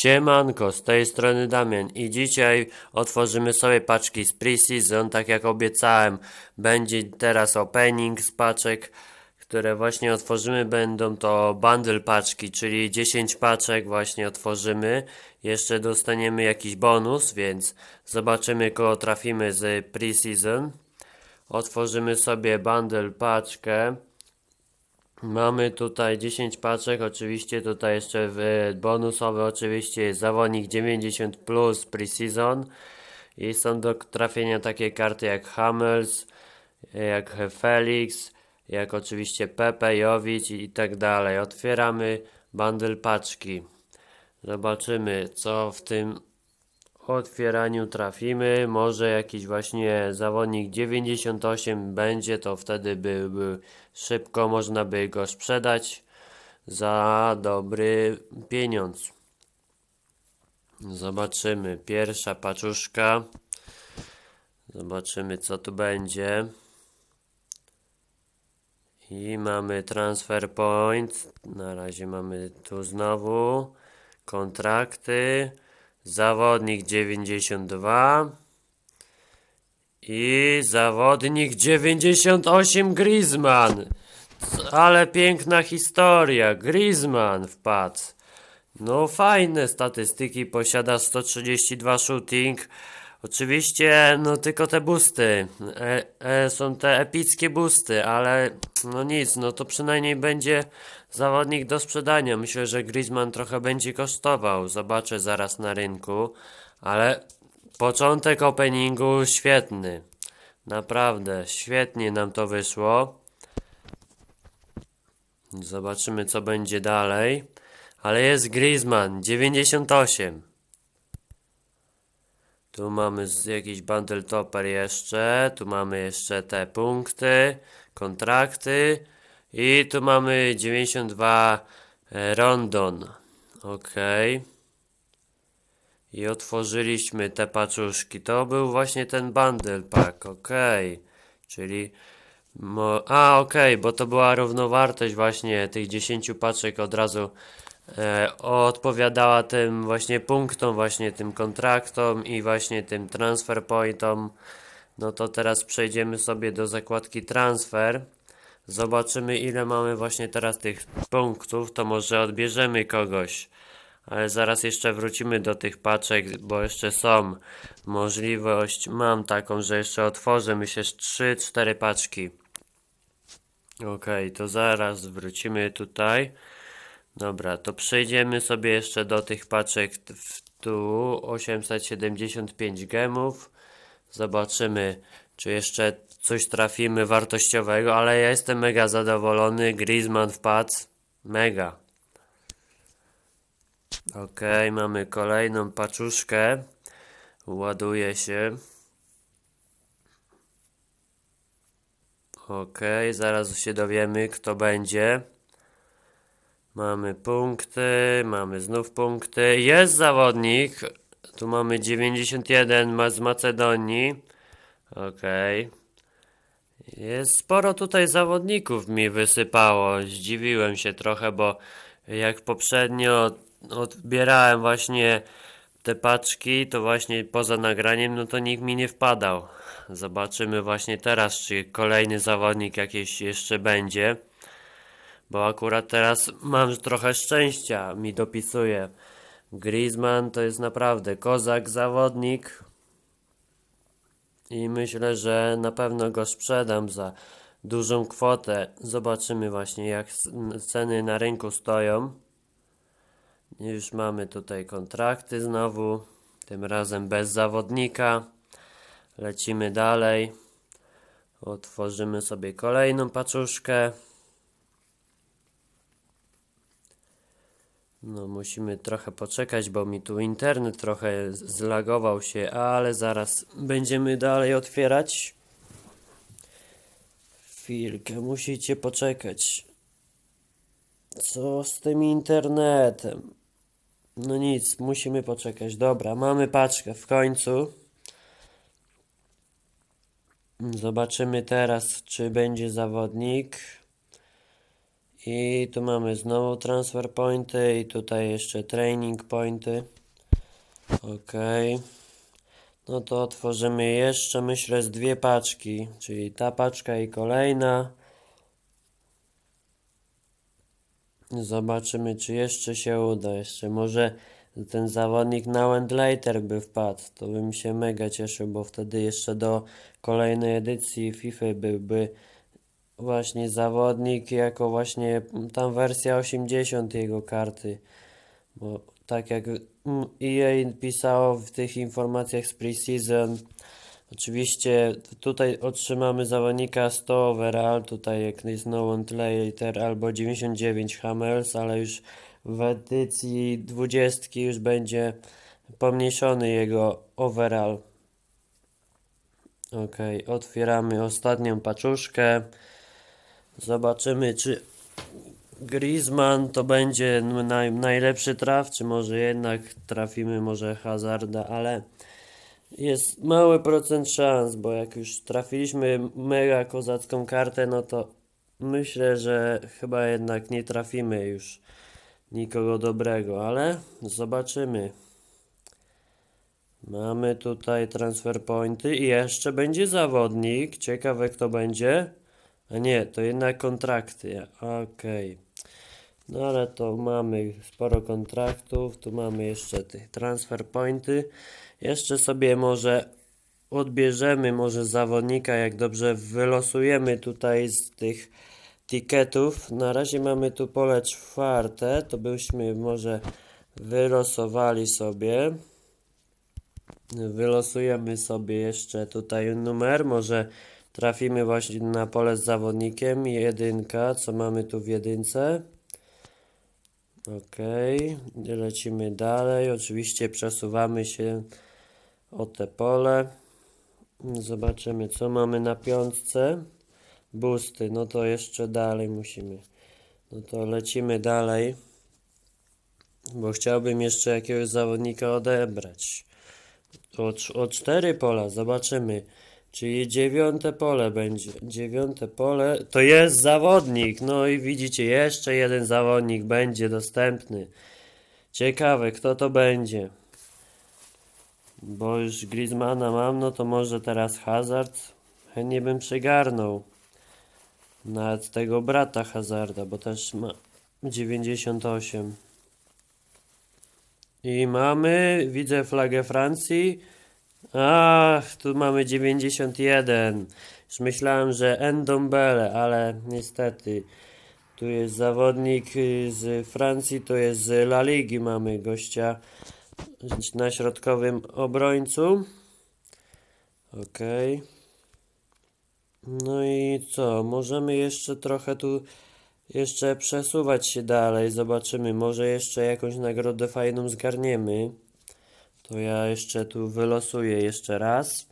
Siemanko, z tej strony Damian i dzisiaj otworzymy sobie paczki z pre-season, tak jak obiecałem. Będzie teraz opening z paczek, które właśnie otworzymy. Będą to bundle paczki, czyli 10 paczek właśnie otworzymy. Jeszcze dostaniemy jakiś bonus, więc zobaczymy kogo trafimy z pre-season. Otworzymy sobie bundle paczkę. Mamy tutaj 10 paczek, oczywiście tutaj jeszcze w bonusowy oczywiście jest zawodnik 90 plus preseason i są do trafienia takie karty jak Hamels, jak Felix, jak oczywiście Pepe, Jowic i tak dalej. Otwieramy bundle paczki. Zobaczymy co w tym otwieraniu trafimy. Może jakiś właśnie zawodnik 98 będzie, to wtedy byłby szybko, można by go sprzedać za dobry pieniądz. Zobaczymy. Pierwsza paczuszka. Zobaczymy co tu będzie. I mamy transfer point. Na razie mamy tu znowu kontrakty. Zawodnik 92 i zawodnik 98 Griezmann. Ale piękna historia. Griezmann wpadł. No fajne statystyki, posiada 132 shooting. Oczywiście, no tylko te busty. E, e, są te epickie busty, ale no nic, no to przynajmniej będzie zawodnik do sprzedania. Myślę, że Griezmann trochę będzie kosztował. Zobaczę zaraz na rynku, ale początek openingu świetny. Naprawdę, świetnie nam to wyszło. Zobaczymy co będzie dalej. Ale jest Griezmann, 98. Tu mamy jakiś bundle topper jeszcze. Tu mamy jeszcze te punkty, kontrakty. I tu mamy 92 e, Rondon. Ok. I otworzyliśmy te paczuszki. To był właśnie ten bundle pack. Ok. Czyli. Mo A, okej, bo to była równowartość właśnie tych 10 paczek od razu e, odpowiadała tym właśnie punktom, właśnie tym kontraktom i właśnie tym transfer pointom. No to teraz przejdziemy sobie do zakładki transfer. Zobaczymy ile mamy właśnie teraz tych punktów, to może odbierzemy kogoś. Ale zaraz jeszcze wrócimy do tych paczek, bo jeszcze są. Możliwość mam taką, że jeszcze otworzę myślę 3-4 paczki. Okej, to zaraz wrócimy tutaj. Dobra, to przejdziemy sobie jeszcze do tych paczek w tu 875 gemów. Zobaczymy, czy jeszcze coś trafimy wartościowego, ale ja jestem mega zadowolony. Griezmann wpadł. Mega. Okej, mamy kolejną paczuszkę. Ładuje się. Okej, zaraz się dowiemy, kto będzie. Mamy punkty, mamy znów punkty. Jest zawodnik. Tu mamy 91 ma z Macedonii. Okej. Jest sporo tutaj zawodników mi wysypało. Zdziwiłem się trochę, bo jak poprzednio odbierałem właśnie te paczki, to właśnie poza nagraniem, no to nikt mi nie wpadał. Zobaczymy właśnie teraz, czy kolejny zawodnik jakiś jeszcze będzie. Bo akurat teraz mam trochę szczęścia, mi dopisuje. Griezmann to jest naprawdę kozak zawodnik. I myślę, że na pewno go sprzedam za dużą kwotę. Zobaczymy właśnie jak ceny na rynku stoją. Już mamy tutaj kontrakty znowu. Tym razem bez zawodnika. Lecimy dalej. Otworzymy sobie kolejną paczuszkę. No, musimy trochę poczekać, bo mi tu internet trochę zlagował się, ale zaraz będziemy dalej otwierać. Chwilkę, musicie poczekać. Co z tym internetem? No nic, musimy poczekać. Dobra, mamy paczkę w końcu. Zobaczymy teraz, czy będzie zawodnik. I tu mamy znowu transfer pointy i tutaj jeszcze training pointy. Ok. No to otworzymy jeszcze myślę z dwie paczki, czyli ta paczka i kolejna. Zobaczymy, czy jeszcze się uda. Jeszcze może ten zawodnik na Wendlater by wpadł. To bym się mega cieszył, bo wtedy jeszcze do kolejnej edycji FIFA byłby właśnie zawodnik jako właśnie tam wersja 80 jego karty. Bo tak jak mm, EA pisało w tych informacjach z preseason, oczywiście tutaj otrzymamy zawodnika 100 overall, tutaj jak jest no one later albo 99 Hamels, ale już w edycji 20 już będzie pomniejszony jego overall. Ok, otwieramy ostatnią paczuszkę. Zobaczymy, czy Griezmann to będzie naj, najlepszy traf, czy może jednak trafimy może Hazarda, ale jest mały procent szans, bo jak już trafiliśmy mega kozacką kartę, no to myślę, że chyba jednak nie trafimy już nikogo dobrego, ale zobaczymy. Mamy tutaj transfer pointy i jeszcze będzie zawodnik. Ciekawe kto będzie. A nie, to jednak kontrakty. Okej. No ale to mamy sporo kontraktów. Tu mamy jeszcze tych transfer pointy. Jeszcze sobie może odbierzemy może zawodnika, jak dobrze wylosujemy tutaj z tych tiketów. Na razie mamy tu pole czwarte, to byśmy może wylosowali sobie. Wylosujemy sobie jeszcze tutaj numer, może trafimy właśnie na pole z zawodnikiem. Jedynka, co mamy tu w jedynce. Ok, lecimy dalej. Oczywiście przesuwamy się o te pole. Zobaczymy, co mamy na piątce. Busty, no to jeszcze dalej musimy. No to lecimy dalej. Bo chciałbym jeszcze jakiegoś zawodnika odebrać. O, o cztery pola, zobaczymy. Czyli dziewiąte pole będzie. Dziewiąte pole to jest zawodnik. No i widzicie, jeszcze jeden zawodnik będzie dostępny. Ciekawe, kto to będzie. Bo już Griezmana mam, no to może teraz Hazard. Chętnie bym przygarnął. Nawet tego brata Hazarda, bo też ma 98. I mamy, widzę flagę Francji. Ach, tu mamy 91. Już myślałem, że Endombele, ale niestety. Tu jest zawodnik y, z Francji, to jest z La Ligi mamy gościa na środkowym obrońcu. Okej. No i co? Możemy jeszcze trochę tu jeszcze przesuwać się dalej. Zobaczymy. Może jeszcze jakąś nagrodę fajną zgarniemy. To ja jeszcze tu wylosuję jeszcze raz.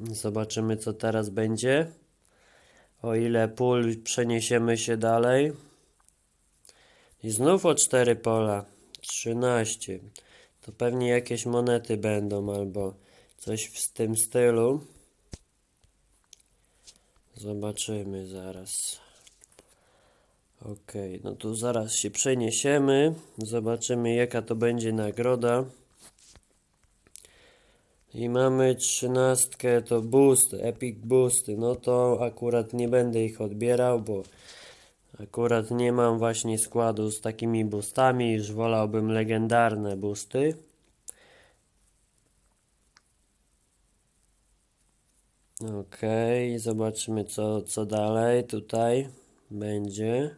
Zobaczymy co teraz będzie. O ile pól przeniesiemy się dalej. I znów o 4 pola. 13. To pewnie jakieś monety będą albo coś w tym stylu. Zobaczymy zaraz. Ok, no tu zaraz się przeniesiemy. Zobaczymy jaka to będzie nagroda. I mamy trzynastkę, to boost, epic boosty. No to akurat nie będę ich odbierał, bo akurat nie mam właśnie składu z takimi boostami. Już wolałbym legendarne boosty. Okej, zobaczymy co, co dalej tutaj będzie.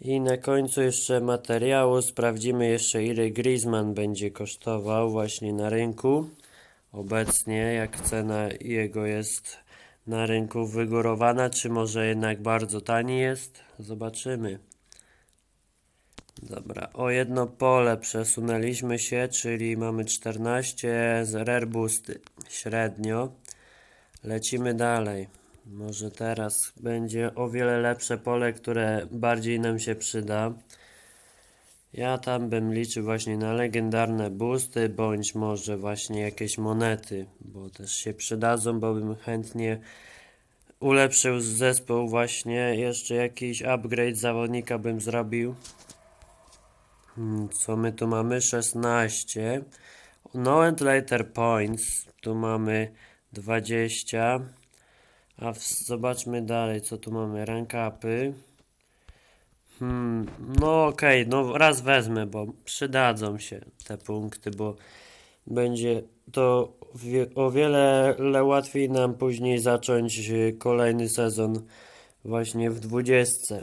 I na końcu jeszcze materiału sprawdzimy jeszcze ile Griezmann będzie kosztował właśnie na rynku. Obecnie jak cena jego jest na rynku wygórowana, czy może jednak bardzo tani jest? Zobaczymy. Dobra, o jedno pole przesunęliśmy się, czyli mamy 14 z rare boosty średnio. Lecimy dalej. Może teraz będzie o wiele lepsze pole, które bardziej nam się przyda. Ja tam bym liczył właśnie na legendarne boosty, bądź może właśnie jakieś monety, bo też się przydadzą, bo bym chętnie ulepszył zespół właśnie. Jeszcze jakiś upgrade zawodnika bym zrobił. Hmm, Co my tu mamy? 16. No and later points. Tu mamy 20. A w, zobaczmy dalej, co tu mamy. Rank upy. Hmm, no okej, no raz wezmę, bo przydadzą się te punkty, bo będzie to wie, o wiele le- łatwiej nam później zacząć y, kolejny sezon właśnie w 20.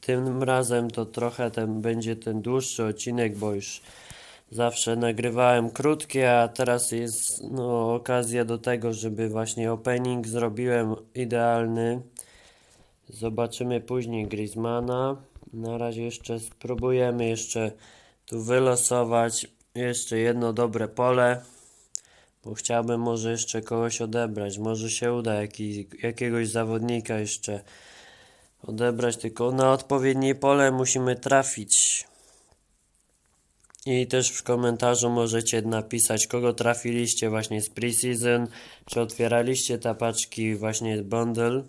Tym razem to trochę ten będzie ten dłuższy odcinek, bo już zawsze nagrywałem krótkie, a teraz jest no, okazja do tego, żeby właśnie opening zrobiłem idealny. Zobaczymy później Griezmana. Na razie jeszcze spróbujemy jeszcze tu wylosować jeszcze jedno dobre pole. Bo chciałbym może jeszcze kogoś odebrać. Może się uda jaki, jakiegoś zawodnika jeszcze odebrać. Tylko na odpowiednie pole musimy trafić. I też w komentarzu możecie napisać, kogo trafiliście właśnie z preseason, czy otwieraliście tapaczki właśnie bundle,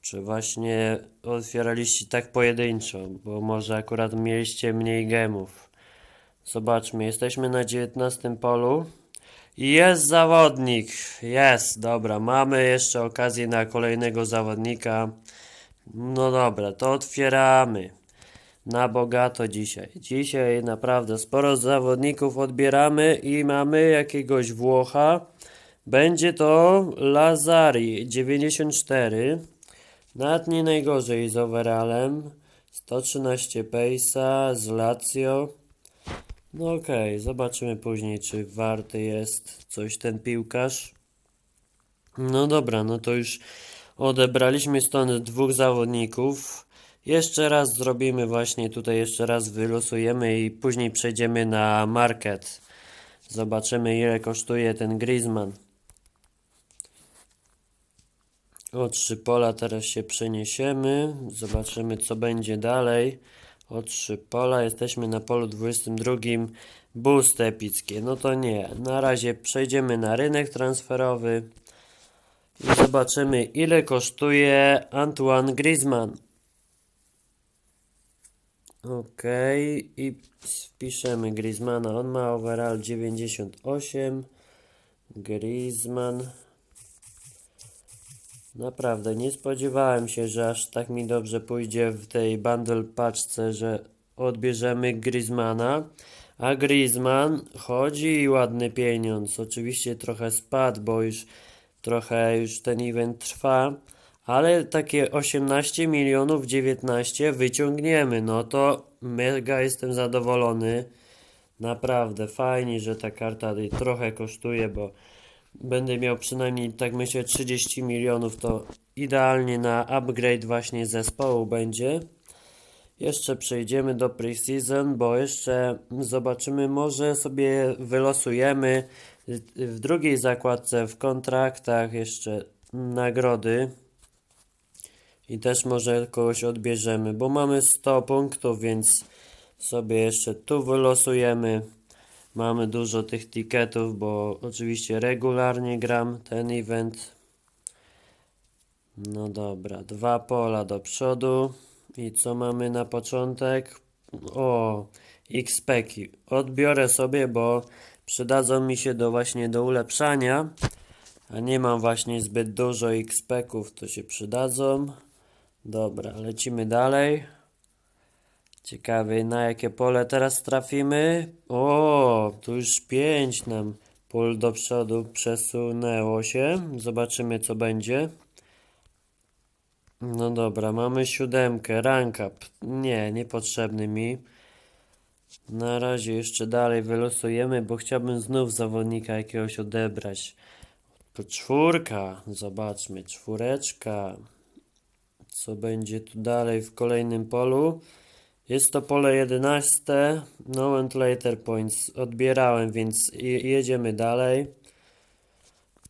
czy właśnie otwieraliście tak pojedynczo, bo może akurat mieliście mniej gemów. Zobaczmy, jesteśmy na 19 polu. Jest zawodnik, jest, dobra, mamy jeszcze okazję na kolejnego zawodnika. No dobra, to otwieramy. Na bogato dzisiaj. Dzisiaj naprawdę sporo zawodników odbieramy i mamy jakiegoś Włocha. Będzie to Lazari 94. Nawet nie najgorzej z overallem. 113 pace'a z Lazio. No okej, zobaczymy później, czy warty jest coś ten piłkarz. No dobra, no to już odebraliśmy stąd dwóch zawodników. Jeszcze raz zrobimy właśnie tutaj, jeszcze raz wylosujemy i później przejdziemy na market. Zobaczymy ile kosztuje ten Griezmann. O trzy pola teraz się przeniesiemy. Zobaczymy co będzie dalej. O trzy pola jesteśmy na polu 22. Boost epickie. No to nie. Na razie przejdziemy na rynek transferowy. I zobaczymy ile kosztuje Antoine Griezmann. Okej, i wpiszemy Griezmana. On ma overall 98. Griezmann. Naprawdę, nie spodziewałem się, że aż tak mi dobrze pójdzie w tej bundle paczce, że odbierzemy Griezmana. A Griezmann chodzi i ładny pieniądz. Oczywiście trochę spadł, bo już trochę już ten event trwa. Ale takie 18 milionów 19 wyciągniemy. No to mega jestem zadowolony. Naprawdę fajnie, że ta karta trochę kosztuje, bo będę miał przynajmniej tak myślę 30 milionów. To idealnie na upgrade właśnie zespołu będzie. Jeszcze przejdziemy do preseason, bo jeszcze zobaczymy, może sobie wylosujemy w drugiej zakładce w kontraktach jeszcze nagrody. I też może kogoś odbierzemy, bo mamy 100 punktów, więc sobie jeszcze tu wylosujemy. Mamy dużo tych tiketów, bo oczywiście regularnie gram ten event. No dobra, dwa pola do przodu. I co mamy na początek? O, XP-ki. Odbiorę sobie, bo przydadzą mi się do właśnie do ulepszania. A nie mam właśnie zbyt dużo XP-ków, to się przydadzą. Dobra, lecimy dalej. Ciekawe na jakie pole teraz trafimy. O, tu już 5 nam pól do przodu przesunęło się. Zobaczymy co będzie. No dobra, mamy siódemkę, rank up. Nie, niepotrzebny mi. Na razie jeszcze dalej wylosujemy, bo chciałbym znów zawodnika jakiegoś odebrać. To czwórka, zobaczmy, czwóreczka. Co będzie tu dalej w kolejnym polu? Jest to pole 11. No and later points odbierałem, więc je- jedziemy dalej.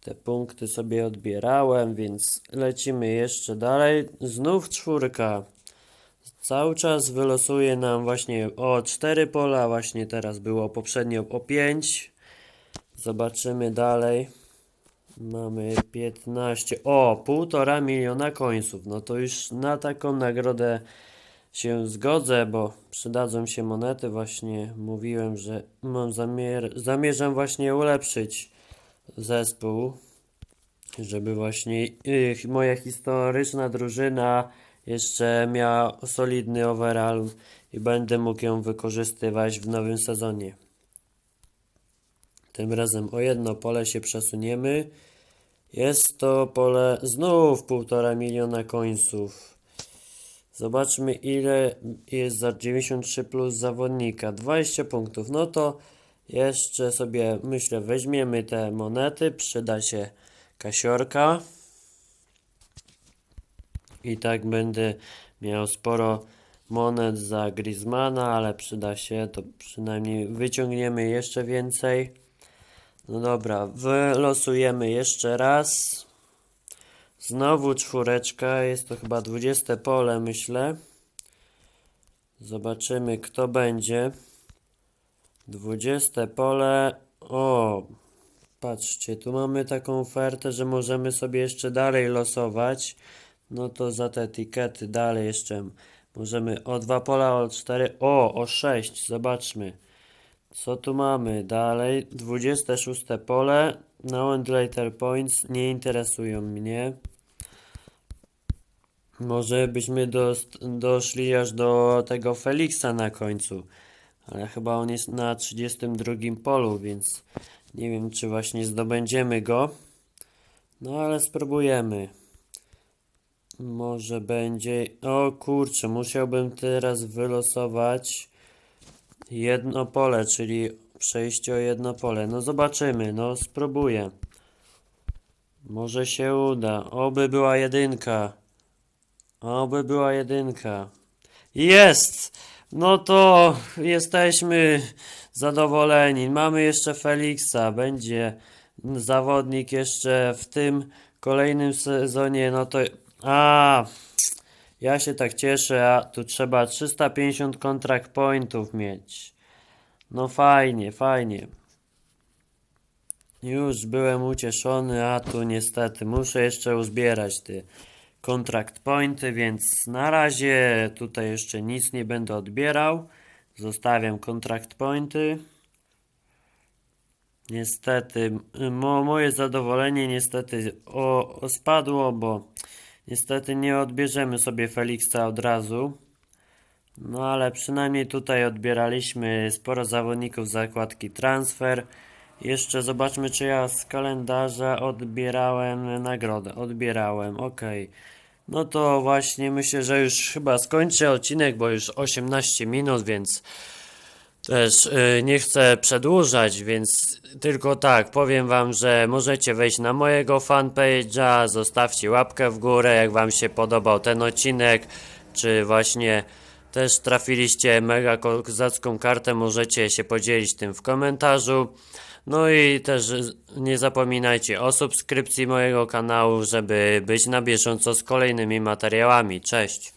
Te punkty sobie odbierałem, więc lecimy jeszcze dalej. Znów czwórka. Cały czas wylosuje nam właśnie o 4 pola, właśnie teraz było poprzednio o 5. Zobaczymy dalej. Mamy 15. O, półtora miliona końców. No to już na taką nagrodę się zgodzę, bo przydadzą się monety. Właśnie mówiłem, że mam zamiar, zamierzam właśnie ulepszyć zespół, żeby właśnie y, moja historyczna drużyna jeszcze miała solidny overall i będę mógł ją wykorzystywać w nowym sezonie. Tym razem o jedno pole się przesuniemy. Jest to pole znów półtora miliona końców. Zobaczmy ile jest za 93 plus zawodnika. 20 punktów. No to jeszcze sobie myślę weźmiemy te monety. Przyda się kasiorka. I tak będę miał sporo monet za Griezmana, ale przyda się, to przynajmniej wyciągniemy jeszcze więcej. No dobra, wylosujemy jeszcze raz. Znowu czwóreczka, jest to chyba 20 pole, myślę. Zobaczymy, kto będzie. 20 pole. O, patrzcie, tu mamy taką ofertę, że możemy sobie jeszcze dalej losować. No to za te etykiety dalej jeszcze możemy o dwa pola, o cztery, o, o sześć, zobaczmy. Co tu mamy dalej? 26 pole. No and later points nie interesują mnie. Może byśmy doszli aż do tego Feliksa na końcu. Ale chyba on jest na 32 polu, więc nie wiem, czy właśnie zdobędziemy go. No ale spróbujemy. Może będzie. O kurczę, musiałbym teraz wylosować jedno pole, czyli przejście o jedno pole. No zobaczymy, no spróbuję. Może się uda. Oby była jedynka. Oby była jedynka. Jest! No to jesteśmy zadowoleni. Mamy jeszcze Feliksa. Będzie zawodnik jeszcze w tym kolejnym sezonie. No to. A! Ja się tak cieszę, a tu trzeba 350 kontrakt pointów mieć. No fajnie, fajnie. Już byłem ucieszony, a tu niestety muszę jeszcze uzbierać te kontrakt pointy, więc na razie tutaj jeszcze nic nie będę odbierał. Zostawiam kontrakt pointy. Niestety, mo, moje zadowolenie niestety o, o spadło, bo niestety nie odbierzemy sobie Feliksa od razu. No ale przynajmniej tutaj odbieraliśmy sporo zawodników z zakładki transfer. Jeszcze zobaczmy, czy ja z kalendarza odbierałem nagrodę. Odbierałem, ok. No to właśnie myślę, że już chyba skończę odcinek, bo już 18 minut, więc też y, nie chcę przedłużać, więc tylko tak, powiem wam, że możecie wejść na mojego fanpage'a, zostawcie łapkę w górę, jak wam się podobał ten odcinek, czy właśnie też trafiliście mega kozacką kartę, możecie się podzielić tym w komentarzu. No i też nie zapominajcie o subskrypcji mojego kanału, żeby być na bieżąco z kolejnymi materiałami. Cześć!